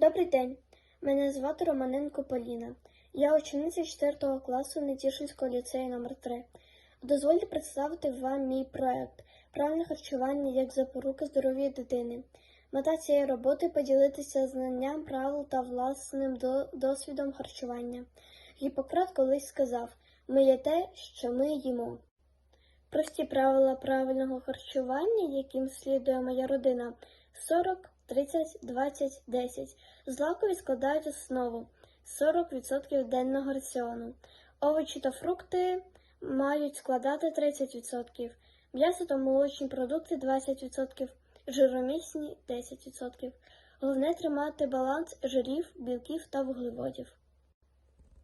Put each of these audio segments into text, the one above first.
Добрий день. Мене звати Романенко Поліна. Я учениця 4 класу Нетішинського ліцею номер 3 Дозвольте представити вам мій проект Правильне харчування як запорука здоров'я дитини. Мета цієї роботи поділитися знанням правил та власним до- досвідом харчування. Гіппократ колись сказав: ми є те, що ми їмо. Прості правила правильного харчування, яким слідує моя родина 40, 30, 20, 10. Злакові складають основу 40% денного раціону. Овочі та фрукти мають складати 30%, м'ясо та молочні продукти 20%, жиромісні 10%. Головне тримати баланс жирів, білків та вуглеводів.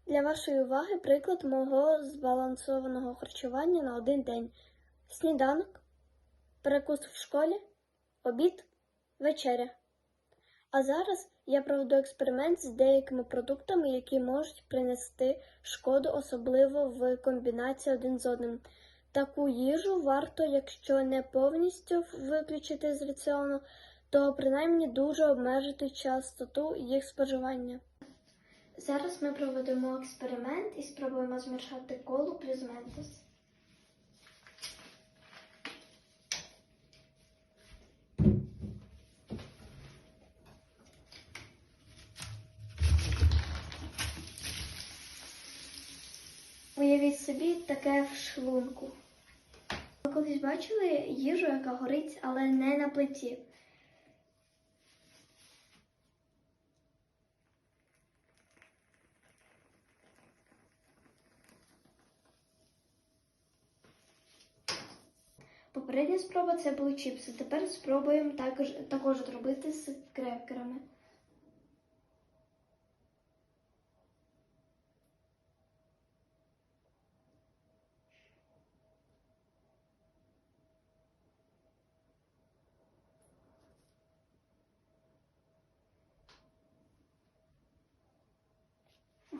Для вашої уваги приклад мого збалансованого харчування на один день. Сніданок, перекус в школі, обід, вечеря. А зараз я проведу експеримент з деякими продуктами, які можуть принести шкоду, особливо в комбінації один з одним. Таку їжу варто, якщо не повністю виключити з раціону, то принаймні дуже обмежити частоту їх споживання. Зараз ми проведемо експеримент і спробуємо змішати колу плюс ментос. Уявіть собі таке в шлунку. Ви колись бачили їжу, яка горить, але не на плиті. Попередня спроба це були чіпси. Тепер спробуємо також, також зробити з крекерами.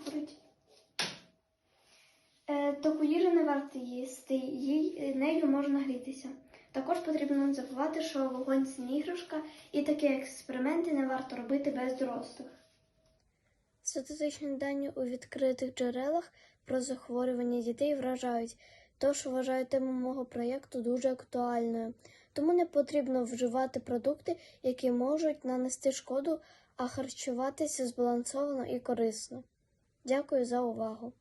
Горить. Е, Таку їжу не варто їсти, їй е, нею можна грітися. Також потрібно не забувати, що вогонь це не іграшка, і такі експерименти не варто робити без дорослих. Статистичні дані у відкритих джерелах про захворювання дітей вражають, тож вважаю тему мого проєкту дуже актуальною. Тому не потрібно вживати продукти, які можуть нанести шкоду, а харчуватися збалансовано і корисно. Дякую за увагу!